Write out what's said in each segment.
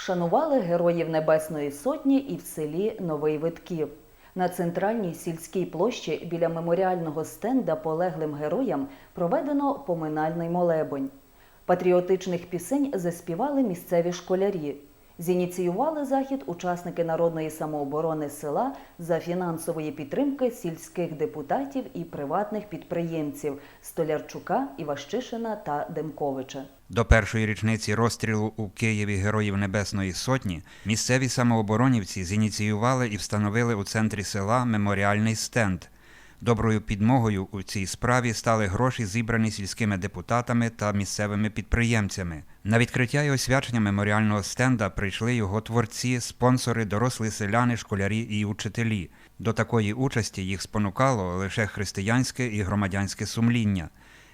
Вшанували героїв Небесної Сотні і в селі Новий Витків. На центральній сільській площі біля меморіального стенда полеглим героям проведено поминальний молебень. Патріотичних пісень заспівали місцеві школярі. Зініціювали захід учасники народної самооборони села за фінансової підтримки сільських депутатів і приватних підприємців Столярчука, Іващишина та Демковича. До першої річниці розстрілу у Києві Героїв Небесної Сотні місцеві самооборонівці зініціювали і встановили у центрі села меморіальний стенд. Доброю підмогою у цій справі стали гроші, зібрані сільськими депутатами та місцевими підприємцями. На відкриття і освячення меморіального стенда прийшли його творці, спонсори, дорослі селяни, школярі і учителі. До такої участі їх спонукало лише християнське і громадянське сумління.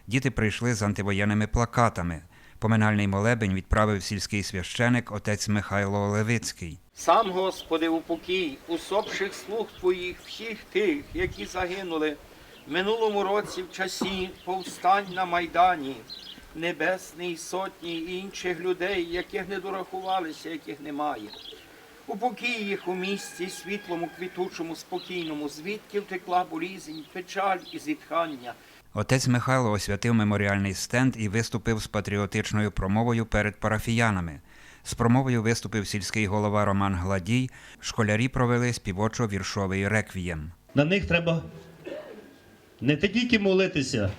Діти прийшли з антивоєнними плакатами. Поминальний молебень відправив сільський священик отець Михайло Левицький. Сам, Господи, упокій усопших слуг Твоїх, всіх тих, які загинули в минулому році в часі повстань на Майдані, Небесний сотні і інших людей, яких не дорахувалися, яких немає. Упокій їх у місті світлому, квітучому, спокійному, звідки втекла болізень, печаль і зітхання. Отець Михайло освятив меморіальний стенд і виступив з патріотичною промовою перед парафіянами. З промовою виступив сільський голова Роман Гладій. Школярі провели співочо-віршовий реквієм. На них треба не тільки молитися,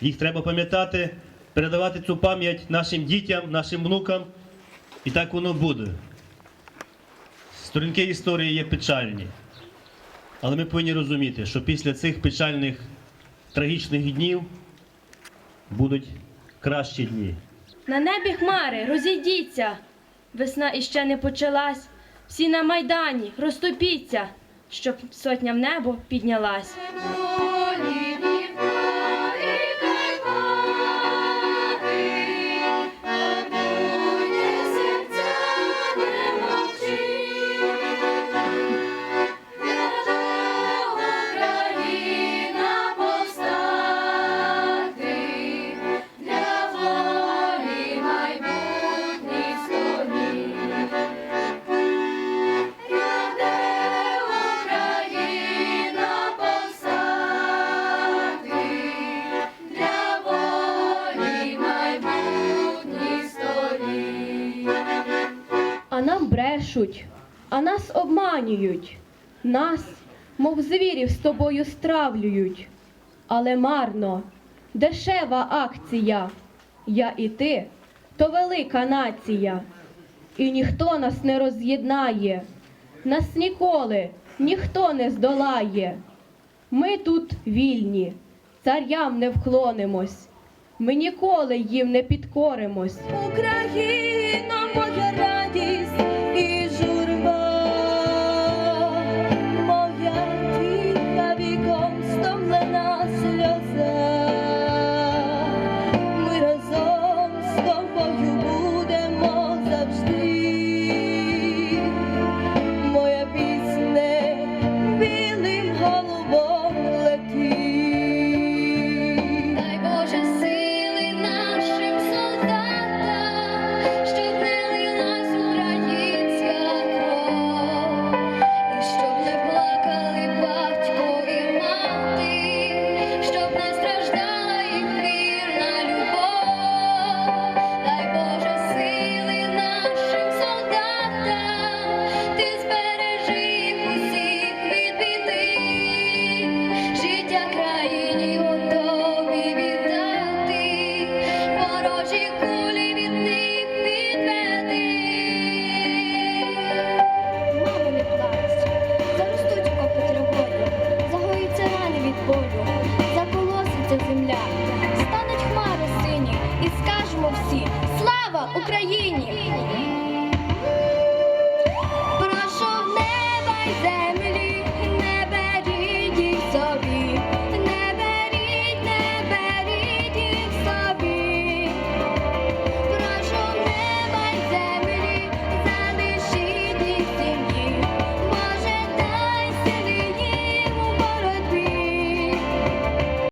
їх треба пам'ятати, передавати цю пам'ять нашим дітям, нашим внукам. І так воно буде. Сторінки історії є печальні. Але ми повинні розуміти, що після цих печальних трагічних днів будуть кращі дні. На небі хмари, розійдіться. Весна іще не почалась. Всі на майдані, розступіться, щоб сотня в небо піднялась. Нам брешуть, а нас обманюють, нас, мов звірів, з тобою стравлюють. Але марно, дешева акція. Я і ти то велика нація. І ніхто нас не роз'єднає, нас ніколи ніхто не здолає. Ми тут вільні, царям не вклонимось, ми ніколи їм не підкоримось. Україна!